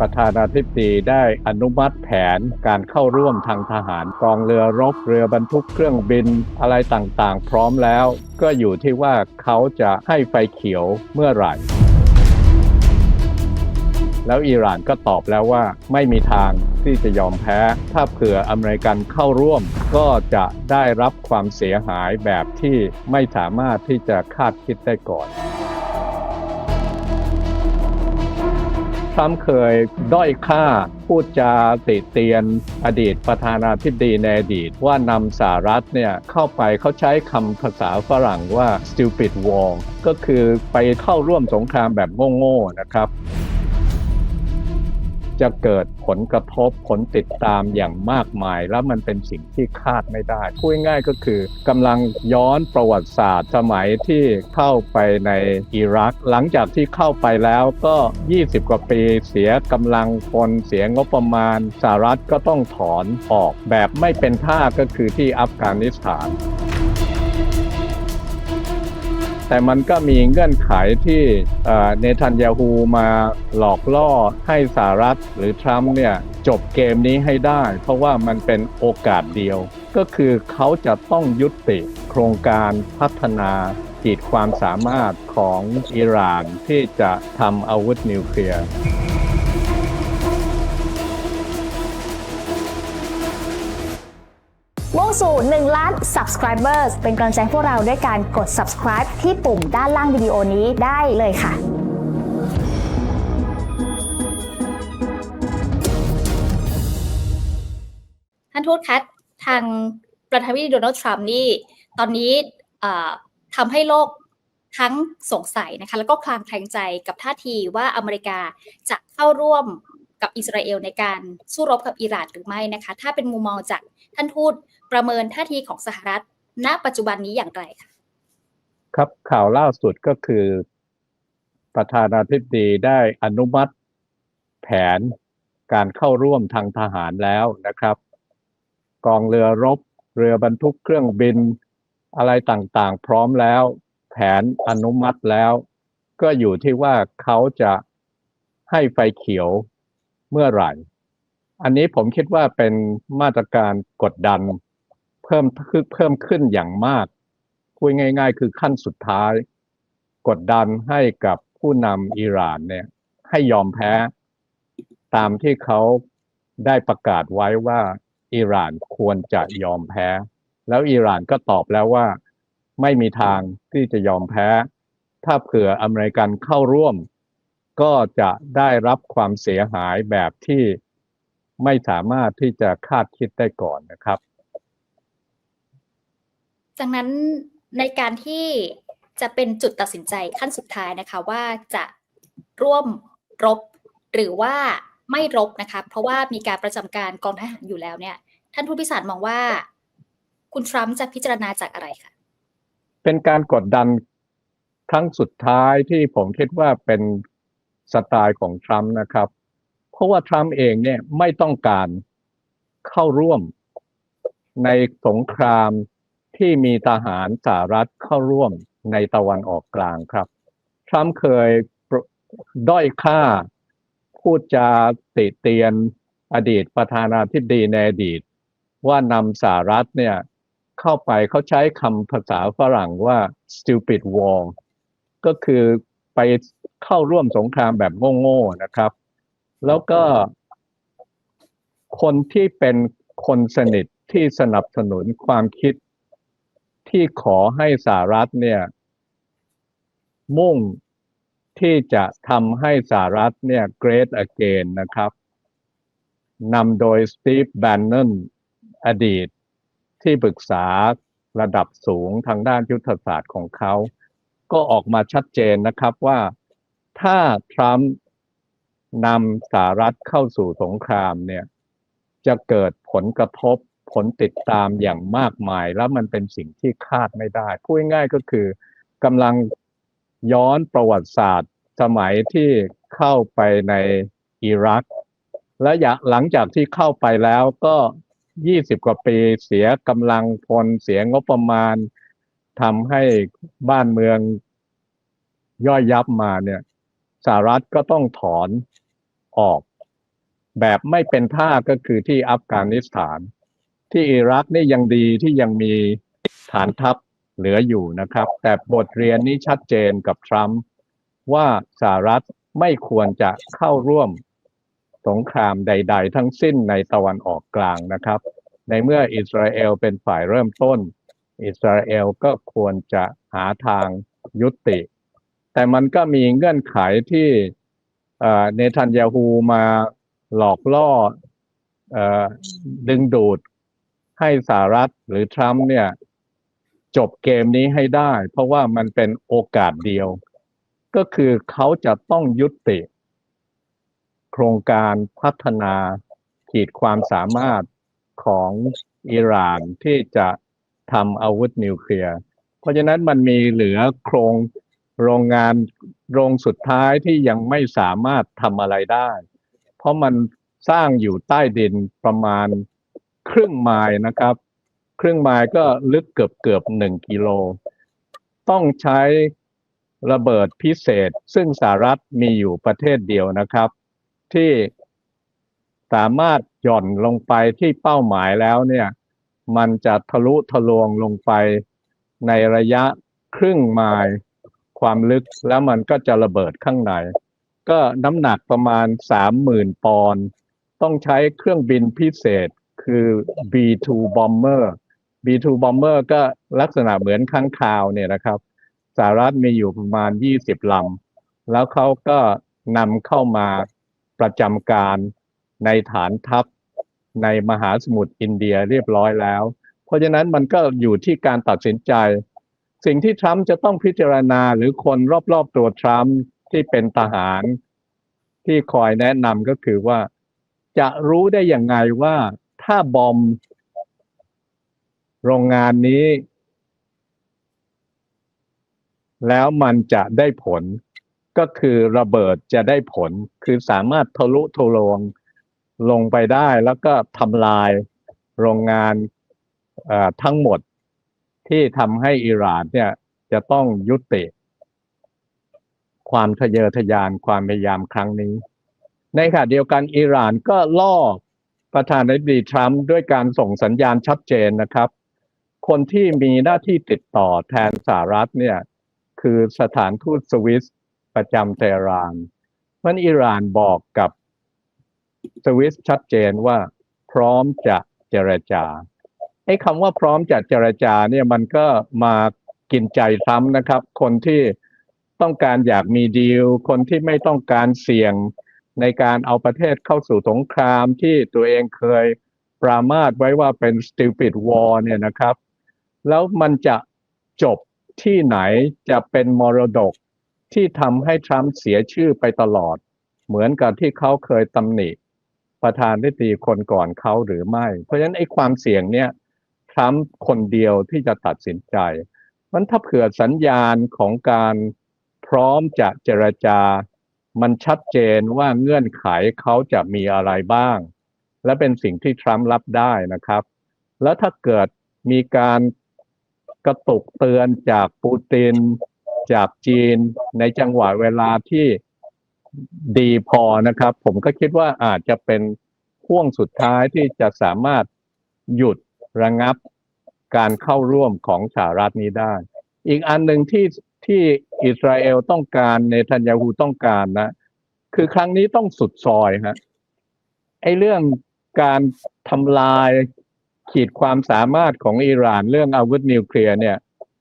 ประธานาธิบดีได้อนุมัติแผนการเข้าร่วมทางทหารกองเรือรบเรือบรรทุกเครื่องบินอะไรต่างๆ พร้อมแล้ว ก็อยู่ที่ว่าเขาจะให้ไฟเขียวเมื่อไหร่ แล้วอิหร่านก็ตอบแล้วว่าไม่มีทางที่จะยอมแพ้ ถ้าเผื่ออเมริกันเข้าร่วม ก็จะได้รับความเสียหายแบบที่ไม่สามารถที่จะคาดคิดได้ก่อน ทรัมป์เคยด้อยค่าพูดจาติเตียนอดีตประธานาธิบดีในอดีตว่านำสหรัฐเนี่ยเข้าไปเขาใช้คำภาษาฝรั่งว่า stupid war ก็คือไปเข้าร่วมสงครามแบบโง่ๆนะครับ จะเกิดผลกระทบผลติดตามอย่างมากมาย แล้วมันเป็นสิ่งที่คาดไม่ได้พูดง่ายก็คือกำลังย้อนประวัติศาสตร์สมัยที่เข้าไปในอิรัก หลังจากที่เข้าไปแล้วก็ 20 กว่าปีเสียกำลังคนเสียงบประมาณสหรัฐก็ต้องถอนออกแบบไม่เป็นท่าก็คือที่อัฟกานิสถาน แต่มันก็มีเงื่อนไขที่เนทันยาฮูมาหลอกล่อให้สหรัฐหรือทรัมป์เนี่ยจบเกมนี้ให้ได้ เพราะว่ามันเป็นโอกาสเดียว ก็คือเขาจะต้องยุติโครงการพัฒนาขีดความสามารถของอิหร่านที่จะทำอาวุธนิวเคลียร์ สู่ 1 ล้าน subscribers เป็นกำลังใจพวกเราด้วยการกด subscribe ที่ปุ่มด้านล่างวิดีโอนี้ได้เลยค่ะท่านทูตคะทางประธานาธิบดีโดนัลด์ทรัมป์นี่ ตอนนี้ทำให้โลกทั้งสงสัยนะคะ แล้วก็คลางแคลงใจกับท่าทีว่าอเมริกาจะเข้าร่วมกับอิสราเอลในการสู้รบกับอิหร่านหรือไม่นะคะ ถ้าเป็นมุมมองจากท่านทูต ประเมินท่าทีของสหรัฐ ณ ปัจจุบันนี้อย่างไรคะครับข่าวล่าสุดก็คือ ประธานาธิบดีได้อนุมัติแผนการเข้าร่วมทางทหารแล้วนะครับ กองเรือรบ เรือบรรทุกเครื่องบินอะไรต่างๆ พร้อมแล้ว แผนอนุมัติแล้ว ก็อยู่ที่ว่าเขาจะให้ไฟเขียวเมื่อไหร่ อันนี้ผมคิดว่าเป็นมาตรการกดดัน พิ่มคือเพิ่มขึ้นอย่างมากพูดง่าย ๆ คือขั้นสุดท้าย กดดันให้กับผู้นำอิหร่านเนี่ย ให้ยอมแพ้ตามที่เขาได้ประกาศไว้ว่าอิหร่านควรจะยอมแพ้ แล้วอิหร่านก็ตอบแล้วว่า ไม่มีทางที่จะยอมแพ้ ถ้าเผื่ออเมริกันเข้าร่วม ก็จะได้รับความเสียหายแบบที่ไม่สามารถที่จะคาดคิดได้ก่อนนะครับ จากนั้นในการที่จะเป็นจุดตัดสินใจขั้นสุดท้ายนะคะ ว่าจะร่วมรบหรือว่าไม่รบนะคะ เพราะว่ามีการประจำการกองทหารอยู่แล้วเนี่ย ท่านผู้พิสารมองว่า คุณทรัมป์จะพิจารณาจากอะไรคะเป็นการกดดันครั้งสุดท้ายที่ผมคิดว่าเป็นสไตล์ของทรัมป์นะครับ เพราะว่าทรัมป์เองเนี่ยไม่ต้องการเข้าร่วมในสงคราม ที่มีทหารสหรัฐเข้าร่วมในตะวันออกกลางครับ ทรัมป์เคยด้อยค่า พูดจาติเตียนอดีตประธานาธิบดีในอดีต ว่านำสหรัฐเนี่ยเข้าไปเขาใช้คำภาษาฝรั่งว่า stupid war ก็คือไปเข้าร่วมสงครามแบบโง่ๆนะครับ แล้วก็ คนที่เป็นคนสนิทที่สนับสนุนความคิด ที่ขอให้สหรัฐเนี่ย มุ่งที่จะทำให้สหรัฐเนี่ย great again นะครับนำโดยสตีฟแบนนนอดีต ที่ปรึกษาระดับสูงทางด้านยุทธศาสตร์ของเขา ก็ออกมาชัดเจนนะครับว่าถ้าทรัมป์นำสหรัฐเข้าสู่สงครามเนี่ย จะเกิดผลกระทบ ผลติดตามอย่างมากมาย แล้วมันเป็นสิ่งที่คาดไม่ได้ พูดง่ายๆก็คือกำลังย้อนประวัติศาสตร์ สมัยที่เข้าไปในอิรัก และหลังจากที่เข้าไปแล้วก็ยี่สิบกว่าปีเสียกำลังพลเสียงบประมาณทำให้บ้านเมืองย่อยยับมาเนี่ยสหรัฐก็ต้องถอนออก แบบไม่เป็นท่าก็คือที่อัฟกานิสถาน ที่อิรักนี่ยังดีที่ยังมีฐานทัพเหลืออยู่นะครับ แต่บทเรียนนี้ชัดเจนกับทรัมป์ว่าสหรัฐไม่ควรจะเข้าร่วมสงครามใด ๆ ทั้งสิ้นในตะวันออกกลางนะครับ ในเมื่ออิสราเอลเป็นฝ่ายเริ่มต้น อิสราเอลก็ควรจะหาทางยุติ แต่มันก็มีเงื่อนไขที่เนทันยาฮูมาหลอกล่ออดึงดูด ให้สหรัฐหรือทรัมป์เนี่ย จบเกมนี้ให้ได้ เพราะว่ามันเป็นโอกาสเดียว ก็คือเขาจะต้องยุติ โครงการพัฒนาขีดความสามารถของอิหร่านที่จะทำอาวุธนิวเคลียร์ เพราะฉะนั้นมันมีเหลือโครงโรงงานโรงสุดท้ายที่ยังไม่สามารถทำอะไรได้ เพราะมันสร้างอยู่ใต้ดินประมาณ ครึ่งไมล์นะครับ ครึ่งไมล์ก็ลึกเกือบเกือบหนึ่งกิโล ต้องใช้ระเบิดพิเศษ ซึ่งสหรัฐมีอยู่ประเทศเดียวนะครับ ที่สามารถหย่อนลงไปที่เป้าหมายแล้วเนี่ย มันจะทะลุทะลวงลงไปในระยะครึ่งไมล์ความลึกแล้วมันก็จะระเบิดข้างใน ก็น้ำหนักประมาณสามหมื่นปอนด์ต้องใช้เครื่องบินพิเศษ คือ B2 Bomber B2 Bomber ก็ลักษณะเหมือนข้างคาวเนี่ยนะครับสหรัฐมีอยู่ประมาณ 20 ลำ แล้วเขาก็นำเข้ามาประจำการในฐานทัพในมหาสมุทรอินเดียเรียบร้อยแล้ว เพราะฉะนั้นมันก็อยู่ที่การตัดสินใจ สิ่งที่ทรัมป์จะต้องพิจารณาหรือคนรอบๆตัวทรัมป์ที่เป็นทหารที่คอยแนะนำก็คือว่าจะรู้ได้อย่างไงว่า ถ้าบอม โรงงานนี้ แล้วมันจะได้ผลก็คือระเบิดจะได้ผล คือสามารถทะลุทะลวงลงไปได้แล้วก็ทำลายโรงงานทั้งหมดที่ทำให้อิหร่านเนี่ยจะต้องยุติ ความทะเยอทะยานความพยายามครั้งนี้ ในขณะเดียวกันอิหร่านก็ล่อ ประธานาธิบดีทรัมป์ด้วยการส่งสัญญาณชัดเจนนะครับ คนที่มีหน้าที่ติดต่อแทนสหรัฐเนี่ยคือสถานทูตสวิสประจำเตหรานมันอิหร่านบอกกับสวิสชัดเจนว่าพร้อมจะเจรจาไอ้คำว่าพร้อมจะเจรจาเนี่ยมันก็มากินใจซ้ำนะครับ คนที่ต้องการอยากมีดีล คนที่ไม่ต้องการเสี่ยง ในการเอาประเทศเข้าสู่สงครามที่ตัวเองเคยปรามาสไว้ว่าเป็น stupid war เนี่ยนะครับ แล้วมันจะจบที่ไหนจะเป็นมรดกที่ทำให้ทรัมป์เสียชื่อไปตลอด เหมือนกับที่เขาเคยตำหนิประธานได้ตีคนก่อนเขาหรือไม่ เพราะฉะนั้นไอ้ความเสี่ยงเนี่ยทรัมป์คนเดียวที่จะตัดสินใจมันถ้าเผื่อสัญญาณของการพร้อมจะเจรจา มันชัดเจนว่าเงื่อนไขเขาจะมีอะไรบ้าง และเป็นสิ่งที่ทรัมป์รับได้นะครับ แล้วถ้าเกิดมีการกระตุกเตือนจากปูติน จากจีน ในจังหวะเวลาที่ดีพอนะครับ ผมก็คิดว่าอาจจะเป็นพ่วงสุดท้ายที่จะสามารถหยุดระงับการเข้าร่วมของสหรัฐนี้ได้ อีกอันหนึ่งที่ที่ อิสราเอลต้องการเนทันยาฮูต้องการนะคือครั้งนี้ต้องสุดซอยฮะไอ้เรื่องการทำลายขีดความสามารถของอิหร่านเรื่องอาวุธนิวเคลียร์เนี่ย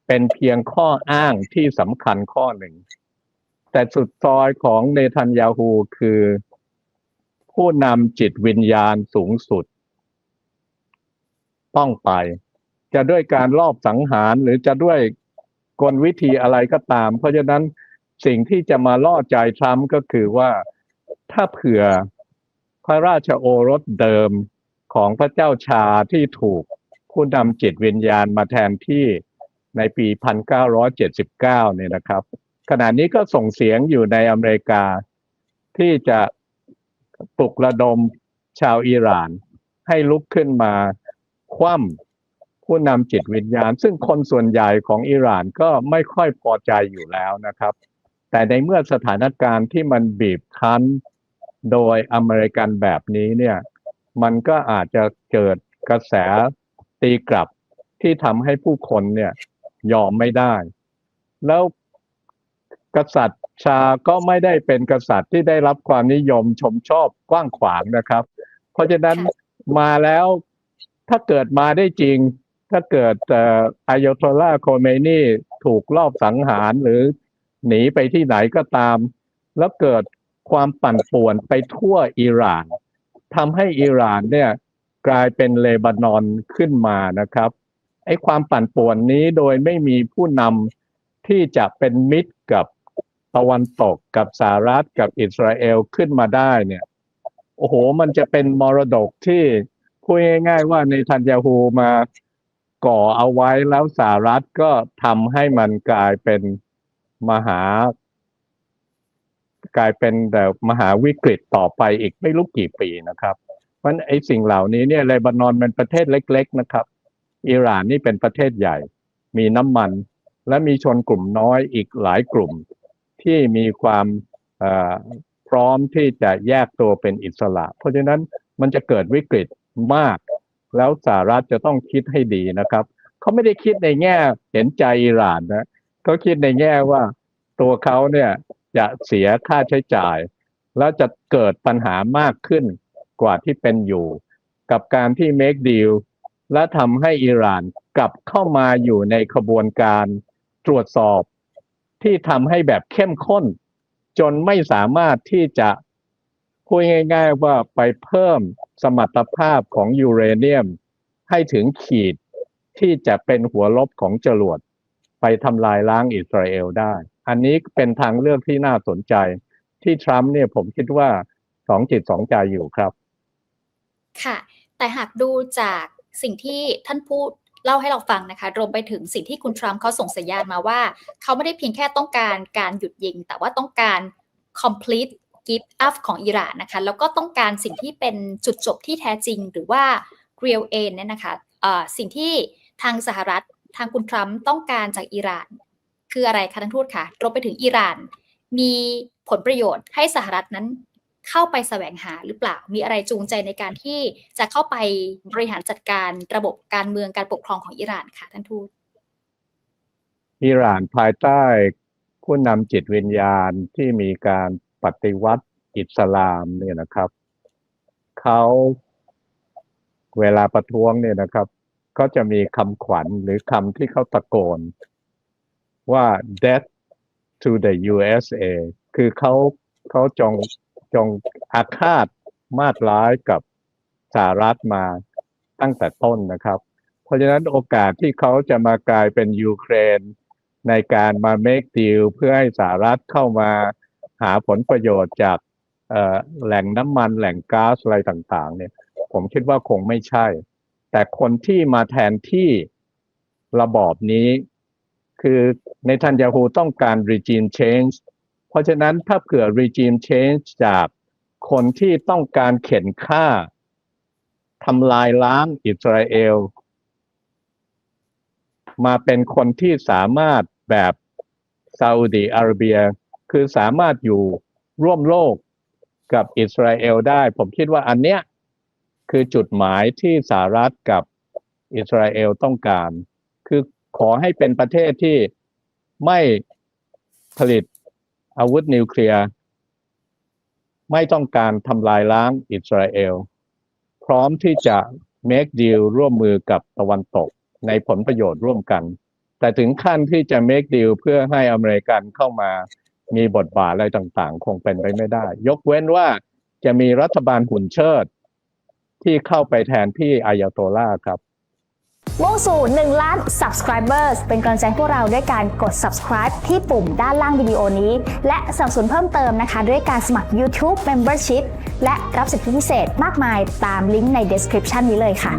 เป็นเพียงข้ออ้างที่สำคัญข้อหนึ่ง แต่สุดซอยของเนทันยาฮูคือ ผู้นำจิตวิญญาณสูงสุด ต้องไป จะด้วยการลอบสังหารหรือจะด้วย กลวิธีอะไรก็ตาม เพราะฉะนั้นสิ่งที่จะมาล่อใจทรัมป์ก็คือว่าถ้าเผื่อพระราชโอรสเดิมของพระเจ้าชาที่ถูกผู้นำจิตวิญญาณมาแทนที่ในปี 1979 เนี่ยนะครับ ขณะนี้ก็ส่งเสียงอยู่ในอเมริกา ที่จะปลุกระดมชาวอิหร่าน ให้ลุกขึ้นมาคว่ำ ผู้นำจิตวิญญาณ ซึ่งคนส่วนใหญ่ของอิหร่านก็ไม่ค่อยพอใจอยู่แล้วนะครับ แต่ในเมื่อสถานการณ์ที่มันบีบคั้นโดยอเมริกันแบบนี้เนี่ย มันก็อาจจะเกิดกระแสตีกลับที่ทำให้ผู้คนเนี่ยยอมไม่ได้ แล้วกษัตริย์ชาก็ไม่ได้เป็นกษัตริย์ที่ได้รับความนิยมชมชอบกว้างขวางนะครับ เพราะฉะนั้นมาแล้วถ้าเกิดมาได้จริง ถ้าเกิดเอ่ออายอตอลาโคเมนีถูกลอบสังหารหรือหนีไปที่ไหนก็ตาม แล้วเกิดความปั่นป่วนไปทั่วอิหร่านทำให้อิหร่านเนี่ยกลายเป็นเลบานอนขึ้นมานะครับไอ้ความปั่นป่วนนี้โดยไม่มีผู้นำที่จะเป็นมิตรกับตะวันตกกับสหรัฐกับอิสราเอลขึ้นมาได้เนี่ยโอ้โห มันจะเป็นมรดกที่พูดง่ายๆว่าในทันยาฮูมา ก่อเอาไว้แล้วสหรัฐก็ทำให้มันกลายเป็นมหากลายเป็นแต่มหาวิกฤตต่อไปอีกไม่รู้กี่ปีนะครับ เพราะฉะนั้นไอ้สิ่งเหล่านี้เนี่ยเลบานอนเป็นประเทศเล็ก ๆ นะครับ อิหร่านนี่เป็นประเทศใหญ่ มีน้ำมัน และมีชนกลุ่มน้อยอีกหลายกลุ่ม ที่มีความพร้อมที่จะแยกตัวเป็นอิสระ เพราะฉะนั้นมันจะเกิดวิกฤตมาก แล้วสหรัฐจะต้องคิดให้ดีนะครับเขาไม่ได้คิดในแง่เห็นใจอิหร่านนะเขาคิดในแง่ว่าตัวเขาเนี่ยจะเสียค่าใช้จ่าย แล้วจะเกิดปัญหามากขึ้นกว่าที่เป็นอยู่ กับการที่ make deal และทำให้อิหร่านกลับเข้ามาอยู่ในขบวนการตรวจสอบที่ทำให้แบบเข้มข้น จนไม่สามารถที่จะ พูดง่าย ๆ ว่าไปเพิ่มสมรรถภาพของยูเรเนียม ให้ถึงขีดที่จะเป็นหัวลบของจรวดไปทำลายล้างอิสราเอลได้ อันนี้เป็นทางเลือกที่น่าสนใจ ที่ทรัมป์เนี่ยผมคิดว่าสองจิตสองใจอยู่ครับ ค่ะ แต่หากดูจากสิ่งที่ท่านพูดเล่าให้เราฟังนะคะ รวมไปถึงสิ่งที่คุณทรัมป์เขาส่งสัญญาณมาว่า เขาไม่ได้เพียงแค่ต้องการการหยุดยิง แต่ว่าต้องการ complete give up ของอิหร่านนะคะ แล้วก็ต้องการสิ่งที่เป็นจุดจบที่แท้จริง หรือว่า real end เนี่ยนะคะสิ่งที่ทางสหรัฐทางคุณทรัมป์ต้องการจากอิหร่าน คืออะไรคะท่านทูตคะรวมไปถึงอิหร่าน มีผลประโยชน์ให้สหรัฐนั้นเข้าไปแสวงหาหรือเปล่า มีอะไรจูงใจในการที่จะเข้าไปบริหารจัดการระบบการเมืองการปกครองของอิหร่านคะท่านทูตอิหร่านภายใต้ผู้นำจิตวิญญาณที่มีการ ปฏิวัติอิสลามเนี่ยนะครับเขาเวลาประท้วงเนี่ยนะครับก็จะมีคำขวัญหรือคำที่เขาตะโกน ว่า death to the USA คือเขาเขาจองจองอาฆาตมาดร้ายกับสหรัฐมาตั้งแต่ต้นนะครับ เพราะฉะนั้นโอกาสที่เขาจะมากลายเป็นยูเครนในการมา make deal เพื่อให้สหรัฐเข้ามา หาผลประโยชน์จากแหล่งน้ำมันแหล่งก๊าซอะไรต่างๆ เนี่ย ผมคิดว่าคงไม่ใช่ แต่คนที่มาแทนที่ระบอบนี้ คือในทันยาฮูต้องการ regime change เพราะฉะนั้นถ้าเผื่อ regime change จากคนที่ต้องการเข็นฆ่าทำลายล้างอิสราเอล มาเป็นคนที่สามารถแบบซาอุดีอาระเบีย คือสามารถอยู่ร่วมโลกกับอิสราเอลได้ ผมคิดว่าอันเนี้ยคือจุดหมายที่สหรัฐกับอิสราเอลต้องการ คือขอให้เป็นประเทศที่ไม่ผลิตอาวุธนิวเคลียร์ไม่ต้องการทำลายล้างอิสราเอล พร้อมที่จะ make deal ร่วมมือกับตะวันตกในผลประโยชน์ร่วมกัน แต่ถึงขั้นที่จะ make deal เพื่อให้อเมริกันเข้ามา มีบทบาทอะไรต่างๆ คงเป็นไปไม่ได้ ยกเว้นว่าจะมีรัฐบาลหุ่นเชิด ที่เข้าไปแทนที่อายาโตล่าครับมุ่งสู่1ล้าน subscribers เป็นกำลังใจพวกเราด้วยการกด subscribe ที่ปุ่มด้านล่างวิดีโอนี้ และสนับสนุนเพิ่มเติมนะคะ ด้วยการสมัคร YouTube Membership และรับสิทธิพิเศษมากมายตามลิงก์ใน description นี้เลยค่ะ